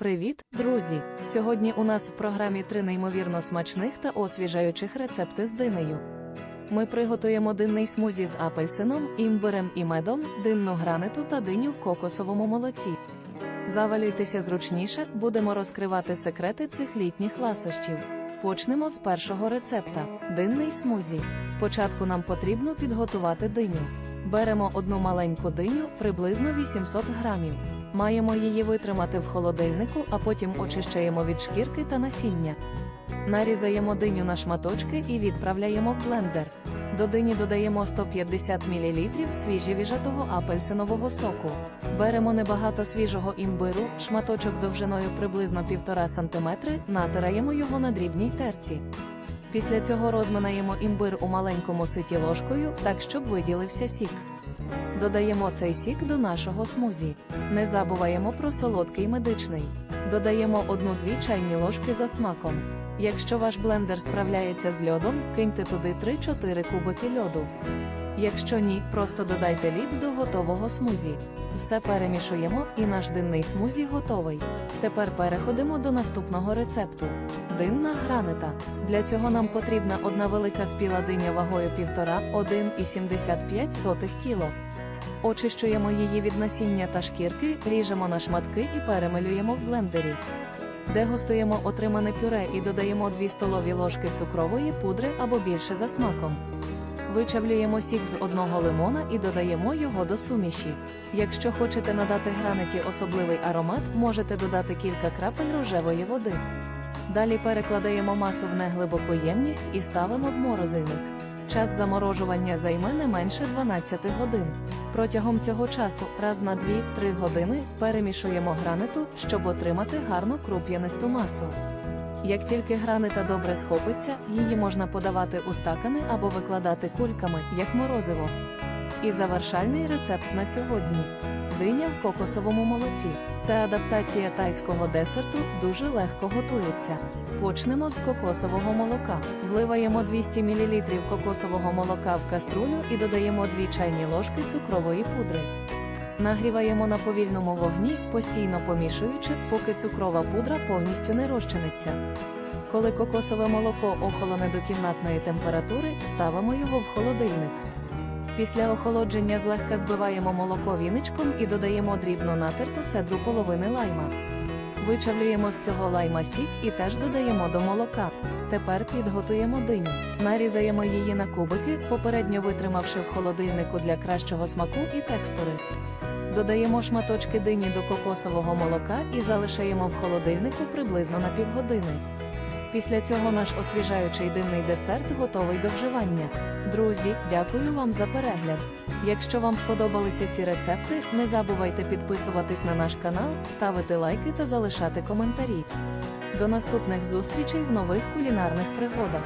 Привіт, друзі! Сьогодні у нас в програмі три неймовірно смачних та освіжаючих рецепти з динею. Ми приготуємо динний смузі з апельсином, імбирем і медом, динну граниту та диню в кокосовому молоці. Завалюйтеся зручніше, будемо розкривати секрети цих літніх ласощів. Почнемо з першого рецепта динний смузі. Спочатку нам потрібно підготувати диню. Беремо одну маленьку диню, приблизно 800 грамів. Маємо її витримати в холодильнику, а потім очищаємо від шкірки та насіння. Нарізаємо диню на шматочки і відправляємо в блендер. До дині додаємо 150 мл свіжівіжатого апельсинового соку. Беремо небагато свіжого імбиру, шматочок довжиною приблизно 1,5 см, натираємо його на дрібній терці. Після цього розминаємо імбир у маленькому ситі ложкою, так щоб виділився сік. Додаємо цей сік до нашого смузі. Не забуваємо про солодкий медичний. Додаємо 1-2 чайні ложки за смаком. Якщо ваш блендер справляється з льодом, киньте туди 3-4 кубики льоду. Якщо ні, просто додайте лід до готового смузі. Все перемішуємо і наш динний смузі готовий. Тепер переходимо до наступного рецепту. Динна гранита. Для цього нам потрібна одна велика спіла диня вагою 1,5-1,75 кг. Очищуємо її від насіння та шкірки, ріжемо на шматки і перемелюємо в блендері. Дегустуємо отримане пюре і додаємо 2 столові ложки цукрової пудри або більше за смаком. Вичавлюємо сік з одного лимона і додаємо його до суміші. Якщо хочете надати граниті особливий аромат, можете додати кілька крапель рожевої води. Далі перекладаємо масу в неглибоку ємність і ставимо в морозильник. Час заморожування займе не менше 12 годин. Протягом цього часу, раз на 2-3 години, перемішуємо граниту, щоб отримати гарну круп'янисту масу. Як тільки гранита добре схопиться, її можна подавати у стакани або викладати кульками, як морозиво. І завершальний рецепт на сьогодні. Диня в кокосовому молоці. Це адаптація тайського десерту, дуже легко готується. Почнемо з кокосового молока. Вливаємо 200 мл кокосового молока в каструлю і додаємо 2 чайні ложки цукрової пудри. Нагріваємо на повільному вогні, постійно помішуючи, поки цукрова пудра повністю не розчиниться. Коли кокосове молоко охолоне до кімнатної температури, ставимо його в холодильник. Після охолодження злегка збиваємо молоко віничком і додаємо дрібно натерту цедру половини лайма. Вичавлюємо з цього лайма сік і теж додаємо до молока. Тепер підготуємо диню. Нарізаємо її на кубики, попередньо витримавши в холодильнику для кращого смаку і текстури. Додаємо шматочки дині до кокосового молока і залишаємо в холодильнику приблизно на півгодини. Після цього наш освіжаючий динний десерт готовий до вживання. Друзі, дякую вам за перегляд. Якщо вам сподобалися ці рецепти, не забувайте підписуватись на наш канал, ставити лайки та залишати коментарі. До наступних зустрічей в нових кулінарних пригодах.